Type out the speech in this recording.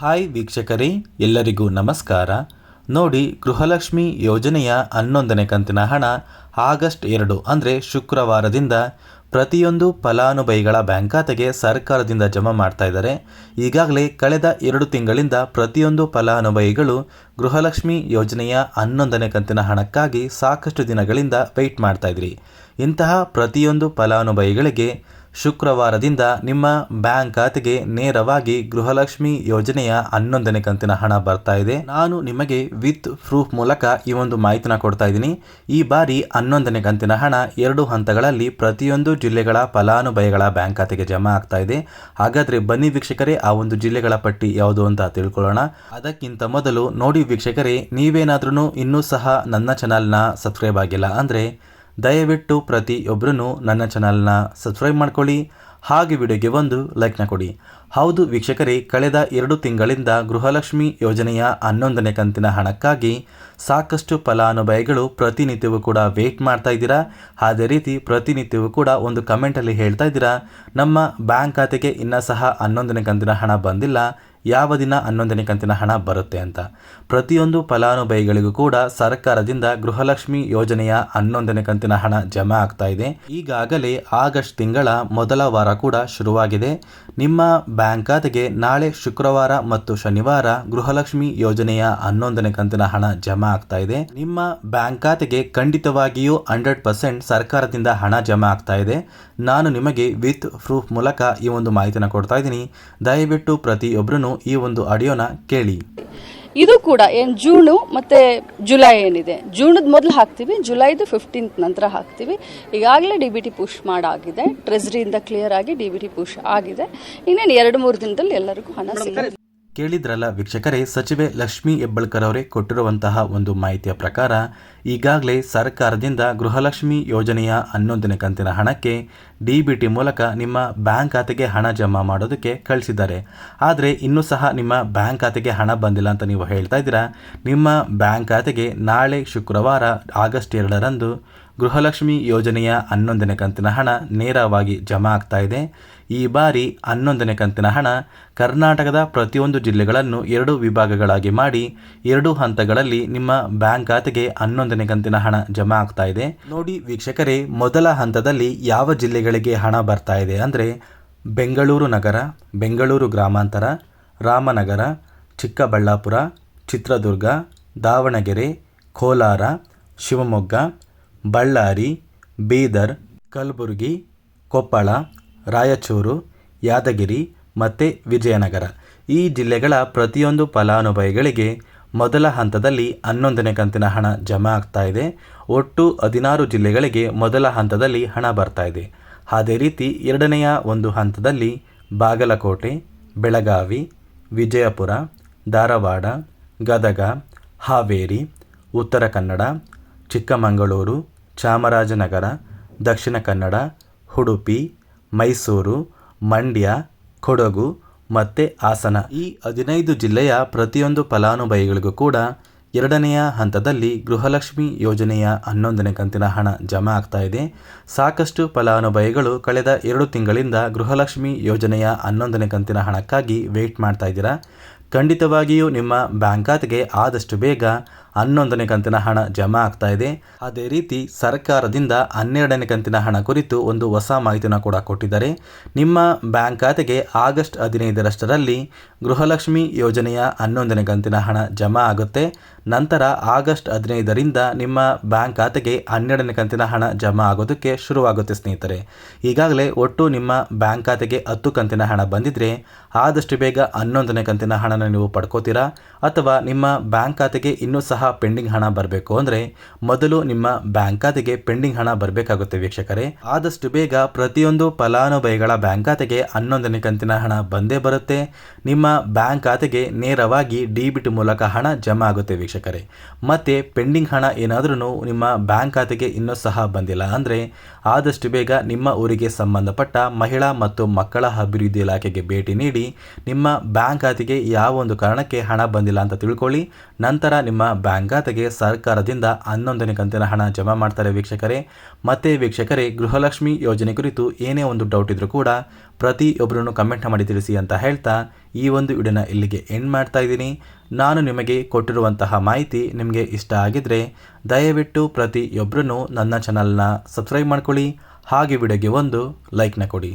Hi ವೀಕ್ಷಕರೇ, ಎಲ್ಲರಿಗೂ ನಮಸ್ಕಾರ. ನೋಡಿ, ಗೃಹಲಕ್ಷ್ಮಿ ಯೋಜನೆಯ ಹನ್ನೊಂದನೇ ಕಂತಿನ ಹಣ ಆಗಸ್ಟ್ ಎರಡು, ಅಂದರೆ ಶುಕ್ರವಾರದಿಂದ ಪ್ರತಿಯೊಂದು ಫಲಾನುಭವಿಗಳ ಬ್ಯಾಂಕ್ ಖಾತೆಗೆ ಸರ್ಕಾರದಿಂದ ಜಮಾ ಮಾಡ್ತಾ ಇದ್ದಾರೆ. ಈಗಾಗಲೇ ಕಳೆದ ಎರಡು ತಿಂಗಳಿಂದ ಪ್ರತಿಯೊಂದು ಫಲಾನುಭವಿಗಳು ಗೃಹಲಕ್ಷ್ಮಿ ಯೋಜನೆಯ ಹನ್ನೊಂದನೇ ಕಂತಿನ ಹಣಕ್ಕಾಗಿ ಸಾಕಷ್ಟು ದಿನಗಳಿಂದ ವೆಯ್ಟ್ ಮಾಡ್ತಾ ಇದ್ರಿ. ಇಂತಹ ಪ್ರತಿಯೊಂದು ಫಲಾನುಭವಿಗಳಿಗೆ ಶುಕ್ರವಾರದಿಂದ ನಿಮ್ಮ ಬ್ಯಾಂಕ್ ಖಾತೆಗೆ ನೇರವಾಗಿ ಗೃಹಲಕ್ಷ್ಮಿ ಯೋಜನೆಯ ಹನ್ನೊಂದನೇ ಕಂತಿನ ಹಣ ಬರ್ತಾ ಇದೆ. ನಾನು ನಿಮಗೆ ವಿತ್ ಪ್ರೂಫ್ ಮೂಲಕ ಈ ಒಂದು ಮಾಹಿತಿನ ಕೊಡ್ತಾ ಇದ್ದೀನಿ. ಈ ಬಾರಿ ಹನ್ನೊಂದನೇ ಕಂತಿನ ಹಣ ಎರಡು ಹಂತಗಳಲ್ಲಿ ಪ್ರತಿಯೊಂದು ಜಿಲ್ಲೆಗಳ ಫಲಾನುಭವಿಗಳ ಬ್ಯಾಂಕ್ ಖಾತೆಗೆ ಜಮಾ ಆಗ್ತಾ ಇದೆ. ಹಾಗಾದ್ರೆ ಬನ್ನಿ ವೀಕ್ಷಕರೇ, ಆ ಒಂದು ಜಿಲ್ಲೆಗಳ ಪಟ್ಟಿ ಯಾವುದು ಅಂತ ತಿಳ್ಕೊಳ್ಳೋಣ. ಅದಕ್ಕಿಂತ ಮೊದಲು ನೋಡಿ ವೀಕ್ಷಕರೇ ನೀವೇನಾದ್ರೂ ಇನ್ನೂ ಸಹ ನನ್ನ ಚಾನಲ್ನ ಸಬ್ಸ್ಕ್ರೈಬ್ ಆಗಿಲ್ಲ ಅಂದರೆ ದಯವಿಟ್ಟು ಪ್ರತಿಯೊಬ್ಬರೂ ನನ್ನ ಚಾನಲ್ನ ಸಬ್ಸ್ಕ್ರೈಬ್ ಮಾಡ್ಕೊಳ್ಳಿ, ಹಾಗೆ ವಿಡಿಯೋಗೆ ಒಂದು ಲೈಕ್ನ ಕೊಡಿ. ಹೌದು ವೀಕ್ಷಕರೇ, ಕಳೆದ ಎರಡು ತಿಂಗಳಿಂದ ಗೃಹಲಕ್ಷ್ಮಿ ಯೋಜನೆಯ ಹನ್ನೊಂದನೇ ಕಂತಿನ ಹಣಕ್ಕಾಗಿ ಸಾಕಷ್ಟು ಫಲಾನುಭವಿಗಳು ಪ್ರತಿನಿತ್ಯವೂ ಕೂಡ ವೇಟ್ ಮಾಡ್ತಾ ಇದ್ದೀರಾ? ಅದೇ ರೀತಿ ಪ್ರತಿನಿತ್ಯವೂ ಕೂಡ ಒಂದು ಕಮೆಂಟಲ್ಲಿ ಹೇಳ್ತಾ ಇದ್ದೀರಾ, ನಮ್ಮ ಬ್ಯಾಂಕ್ ಖಾತೆಗೆ ಇನ್ನೂ ಸಹ ಹನ್ನೊಂದನೇ ಕಂತಿನ ಹಣ ಬಂದಿಲ್ಲ ಯಾವ ದಿನ ಹನ್ನೊಂದನೇ ಕಂತಿನ ಹಣ ಬರುತ್ತೆ ಅಂತ. ಪ್ರತಿಯೊಂದು ಫಲಾನುಭವಿಗಳಿಗೂ ಕೂಡ ಸರ್ಕಾರದಿಂದ ಗೃಹಲಕ್ಷ್ಮಿ ಯೋಜನೆಯ ಹನ್ನೊಂದನೇ ಕಂತಿನ ಹಣ ಜಮಾ ಆಗ್ತಾ ಇದೆ. ಈಗಾಗಲೇ ಆಗಸ್ಟ್ ತಿಂಗಳ ಮೊದಲ ವಾರ ಕೂಡ ಶುರುವಾಗಿದೆ. ನಿಮ್ಮ ಬ್ಯಾಂಕ್ ಖಾತೆಗೆ ನಾಳೆ ಶುಕ್ರವಾರ ಮತ್ತು ಶನಿವಾರ ಗೃಹಲಕ್ಷ್ಮಿ ಯೋಜನೆಯ ಹನ್ನೊಂದನೇ ಕಂತಿನ ಹಣ ಜಮಾ ಆಗ್ತಾ ಇದೆ. ನಿಮ್ಮ ಬ್ಯಾಂಕ್ ಖಾತೆಗೆ ಖಂಡಿತವಾಗಿಯೂ ಹಂಡ್ರೆಡ್ ಪರ್ಸೆಂಟ್ ಸರ್ಕಾರದಿಂದ ಹಣ ಜಮಾ ಆಗ್ತಾ ಇದೆ. ನಾನು ನಿಮಗೆ ವಿತ್ ಪ್ರೂಫ್ ಮೂಲಕ ಈ ಒಂದು ಮಾಹಿತಿನ ಕೊಡ್ತಾ ಇದ್ದೀನಿ. ದಯವಿಟ್ಟು ಪ್ರತಿಯೊಬ್ಬರೂ ಈ ಒಂದು ಆಡಿಯೋನ ಕೇಳಿ. ಇದು ಕೂಡ ಏನು ಜೂನು ಮತ್ತು ಜುಲೈ ಏನಿದೆ. ಜೂನದ ಮೊದಲು ಹಾಕ್ತೀವಿ ಜುಲೈದು ಫಿಫ್ಟೀನ್ತ್ ನಂತರ ಹಾಕ್ತೀವಿ. ಈಗಾಗಲೇ ಡಿ ಬಿ ಟಿ ಪುಷ್ ಮಾಡಾಗಿದೆ. ಟ್ರೆಜರಿಯಿಂದ ಕ್ಲಿಯರ್ ಆಗಿ ಡಿ ಬಿ ಟಿ ಪುಷ್ ಆಗಿದೆ. ಇನ್ನೇನು ಎರಡು ಮೂರು ದಿನದಲ್ಲಿ ಎಲ್ಲರಿಗೂ ಹಣ ಸಿಗುತ್ತೆ. ಕೇಳಿದ್ರಲ್ಲ ವೀಕ್ಷಕರೇ ಸಚಿವೆ ಲಕ್ಷ್ಮಿ ಹೆಬ್ಬಳ್ಕರ್ ಅವರೇ ಕೊಟ್ಟಿರುವಂತಹ ಒಂದು ಮಾಹಿತಿಯ ಪ್ರಕಾರ ಈಗಾಗಲೇ ಸರ್ಕಾರದಿಂದ ಗೃಹಲಕ್ಷ್ಮಿ ಯೋಜನೆಯ ಹನ್ನೊಂದನೇ ಕಂತಿನ ಹಣಕ್ಕೆ ಡಿ ಬಿ ಟಿ ಮೂಲಕ ನಿಮ್ಮ ಬ್ಯಾಂಕ್ ಖಾತೆಗೆ ಹಣ ಜಮಾ ಮಾಡೋದಕ್ಕೆ ಕಳಿಸಿದ್ದಾರೆ. ಆದರೆ ಇನ್ನೂ ಸಹ ನಿಮ್ಮ ಬ್ಯಾಂಕ್ ಖಾತೆಗೆ ಹಣ ಬಂದಿಲ್ಲ ಅಂತ ನೀವು ಹೇಳ್ತಾ ಇದ್ದೀರಾ? ನಿಮ್ಮ ಬ್ಯಾಂಕ್ ಖಾತೆಗೆ ನಾಳೆ ಶುಕ್ರವಾರ ಆಗಸ್ಟ್ ಎರಡರಂದು ಗೃಹಲಕ್ಷ್ಮಿ ಯೋಜನೆಯ ಹನ್ನೊಂದನೇ ಕಂತಿನ ಹಣ ನೇರವಾಗಿ ಜಮಾ ಆಗ್ತಾ ಇದೆ. ಈ ಬಾರಿ ಹನ್ನೊಂದನೇ ಕಂತಿನ ಹಣ ಕರ್ನಾಟಕದ ಪ್ರತಿಯೊಂದು ಜಿಲ್ಲೆಗಳನ್ನು ಎರಡು ವಿಭಾಗಗಳಾಗಿ ಮಾಡಿ ಎರಡು ಹಂತಗಳಲ್ಲಿ ನಿಮ್ಮ ಬ್ಯಾಂಕ್ ಖಾತೆಗೆ ಹನ್ನೊಂದನೇ ಕಂತಿನ ಹಣ ಜಮಾ ಆಗ್ತಾ ಇದೆ. ನೋಡಿ ವೀಕ್ಷಕರೇ, ಮೊದಲ ಹಂತದಲ್ಲಿ ಯಾವ ಜಿಲ್ಲೆಗಳಿಗೆ ಹಣ ಬರ್ತಾ ಇದೆ. ಅಂದರೆ ಬೆಂಗಳೂರು ನಗರ, ಬೆಂಗಳೂರು ಗ್ರಾಮಾಂತರ, ರಾಮನಗರ, ಚಿಕ್ಕಬಳ್ಳಾಪುರ, ಚಿತ್ರದುರ್ಗ, ದಾವಣಗೆರೆ, ಕೋಲಾರ, ಶಿವಮೊಗ್ಗ, ಬಳ್ಳಾರಿ, ಬೀದರ್, ಕಲಬುರಗಿ, ಕೊಪ್ಪಳ, ರಾಯಚೂರು, ಯಾದಗಿರಿ ಮತ್ತು ವಿಜಯನಗರ. ಈ ಜಿಲ್ಲೆಗಳ ಪ್ರತಿಯೊಂದು ಫಲಾನುಭವಿಗಳಿಗೆ ಮೊದಲ ಹಂತದಲ್ಲಿ ಹನ್ನೊಂದನೇ ಕಂತಿನ ಹಣ ಜಮಾ ಆಗ್ತಾ ಇದೆ. ಒಟ್ಟು ಹದಿನಾರು ಜಿಲ್ಲೆಗಳಿಗೆ ಮೊದಲ ಹಂತದಲ್ಲಿ ಹಣ ಬರ್ತಾ ಇದೆ. ಅದೇ ರೀತಿ ಎರಡನೆಯ ಒಂದು ಹಂತದಲ್ಲಿ ಬಾಗಲಕೋಟೆ, ಬೆಳಗಾವಿ, ವಿಜಯಪುರ, ಧಾರವಾಡ, ಗದಗ, ಹಾವೇರಿ, ಉತ್ತರ ಕನ್ನಡ, ಚಿಕ್ಕಮಗಳೂರು, ಚಾಮರಾಜನಗರ, ದಕ್ಷಿಣ ಕನ್ನಡ, ಉಡುಪಿ, ಮೈಸೂರು, ಮಂಡ್ಯ, ಕೊಡಗು ಮತ್ತು ಹಾಸನ. ಈ ಹದಿನೈದು ಜಿಲ್ಲೆಯ ಪ್ರತಿಯೊಂದು ಫಲಾನುಭವಿಗಳಿಗೂ ಕೂಡ ಎರಡನೆಯ ಹಂತದಲ್ಲಿ ಗೃಹಲಕ್ಷ್ಮಿ ಯೋಜನೆಯ ಹನ್ನೊಂದನೇ ಕಂತಿನ ಹಣ ಜಮಾ ಆಗ್ತಾ ಇದೆ. ಸಾಕಷ್ಟು ಫಲಾನುಭವಿಗಳು ಕಳೆದ ಎರಡು ತಿಂಗಳಿಂದ ಗೃಹಲಕ್ಷ್ಮಿ ಯೋಜನೆಯ ಹನ್ನೊಂದನೇ ಕಂತಿನ ಹಣಕ್ಕಾಗಿ ವೆಯ್ಟ್ ಮಾಡ್ತಾ ಇದ್ದೀರಾ? ಖಂಡಿತವಾಗಿಯೂ ನಿಮ್ಮ ಬ್ಯಾಂಕ್ ಖಾತೆಗೆ ಆದಷ್ಟು ಬೇಗ ಹನ್ನೊಂದನೇ ಕಂತಿನ ಹಣ ಜಮಾ ಆಗ್ತಾ ಇದೆ. ಅದೇ ರೀತಿ ಸರ್ಕಾರದಿಂದ ಹನ್ನೆರಡನೇ ಕಂತಿನ ಹಣ ಕುರಿತು ಒಂದು ಹೊಸ ಮಾಹಿತಿನ ಕೂಡ ಕೊಟ್ಟಿದ್ದಾರೆ. ನಿಮ್ಮ ಬ್ಯಾಂಕ್ ಖಾತೆಗೆ ಆಗಸ್ಟ್ ಹದಿನೈದರಷ್ಟರಲ್ಲಿ ಗೃಹಲಕ್ಷ್ಮಿ ಯೋಜನೆಯ ಹನ್ನೊಂದನೇ ಕಂತಿನ ಹಣ ಜಮಾ ಆಗುತ್ತೆ. ನಂತರ ಆಗಸ್ಟ್ ಹದಿನೈದರಿಂದ ನಿಮ್ಮ ಬ್ಯಾಂಕ್ ಖಾತೆಗೆ ಹನ್ನೆರಡನೇ ಕಂತಿನ ಹಣ ಜಮಾ ಆಗೋದಕ್ಕೆ ಶುರುವಾಗುತ್ತೆ ಸ್ನೇಹಿತರೆ. ಈಗಾಗಲೇ ಒಟ್ಟು ನಿಮ್ಮ ಬ್ಯಾಂಕ್ ಖಾತೆಗೆ ಹತ್ತು ಕಂತಿನ ಹಣ ಬಂದಿದ್ರೆ ಆದಷ್ಟು ಬೇಗ ಹನ್ನೊಂದನೇ ಕಂತಿನ ಹಣನ ನೀವು ಪಡ್ಕೋತೀರಾ? ಅಥವಾ ನಿಮ್ಮ ಬ್ಯಾಂಕ್ ಖಾತೆಗೆ ಇನ್ನೂ ಸಹ ಪೆಂಡಿಂಗ್ ಹಣ ಬರಬೇಕು ಅಂದರೆ ಮೊದಲು ನಿಮ್ಮ ಬ್ಯಾಂಕ್ ಖಾತೆಗೆ ಪೆಂಡಿಂಗ್ ಹಣ ಬರಬೇಕಾಗುತ್ತೆ ವೀಕ್ಷಕರೇ. ಆದಷ್ಟು ಬೇಗ ಪ್ರತಿಯೊಂದು ಫಲಾನುಭವಿಗಳ ಬ್ಯಾಂಕ್ ಖಾತೆಗೆ ಹನ್ನೊಂದನೇ ಕಂತಿನ ಹಣ ಬಂದೇ ಬರುತ್ತೆ. ನಿಮ್ಮ ಬ್ಯಾಂಕ್ ಖಾತೆಗೆ ನೇರವಾಗಿ ಡಿಬಿಟ್ ಮೂಲಕ ಹಣ ಜಮಾ ಆಗುತ್ತೆ ವೀಕ್ಷಕರೇ. ಮತ್ತು ಪೆಂಡಿಂಗ್ ಹಣ ಏನಾದರೂ ನಿಮ್ಮ ಬ್ಯಾಂಕ್ ಖಾತೆಗೆ ಇನ್ನೂ ಸಹ ಬಂದಿಲ್ಲ ಅಂದರೆ ಆದಷ್ಟು ಬೇಗ ನಿಮ್ಮ ಊರಿಗೆ ಸಂಬಂಧಪಟ್ಟ ಮಹಿಳಾ ಮತ್ತು ಮಕ್ಕಳ ಅಭಿವೃದ್ಧಿ ಇಲಾಖೆಗೆ ಭೇಟಿ ನೀಡಿ ನಿಮ್ಮ ಬ್ಯಾಂಕ್ ಖಾತೆಗೆ ಯಾವ ಒಂದು ಕಾರಣಕ್ಕೆ ಹಣ ಬಂದಿಲ್ಲ ಅಂತ ತಿಳ್ಕೊಳ್ಳಿ. ನಂತರ ನಿಮ್ಮ ಬ್ಯಾಂಕ್ ಖಾತೆಗೆ ಸರ್ಕಾರದಿಂದ ಹನ್ನೊಂದನೇ ಕಂತಿನ ಹಣ ಜಮಾ ಮಾಡ್ತಾರೆ ವೀಕ್ಷಕರೇ. ಮತ್ತೆ ವೀಕ್ಷಕರೇ, ಗೃಹಲಕ್ಷ್ಮಿ ಯೋಜನೆ ಕುರಿತು ಏನೇ ಒಂದು ಡೌಟ್ ಇದ್ರೂ ಕೂಡ ಪ್ರತಿಯೊಬ್ಬರೂ ಕಮೆಂಟ್ ಮಾಡಿ ತಿಳಿಸಿ ಅಂತ ಹೇಳ್ತಾ ಈ ಒಂದು ವಿಡಿಯೋನ ಇಲ್ಲಿಗೆ ಎಂಡ್ ಮಾಡ್ತಾ ಇದ್ದೀನಿ. ನಾನು ನಿಮಗೆ ಕೊಟ್ಟಿರುವಂತಹ ಮಾಹಿತಿ ನಿಮಗೆ ಇಷ್ಟ ಆಗಿದ್ದರೆ ದಯವಿಟ್ಟು ಪ್ರತಿಯೊಬ್ಬರೂ ನನ್ನ ಚಾನಲ್ನ ಸಬ್ಸ್ಕ್ರೈಬ್ ಮಾಡ್ಕೊಳ್ಳಿ. ಹಾಗೆ ವಿಡಿಯೋಗೆ ಒಂದು ಲೈಕ್ನ ಕೊಡಿ.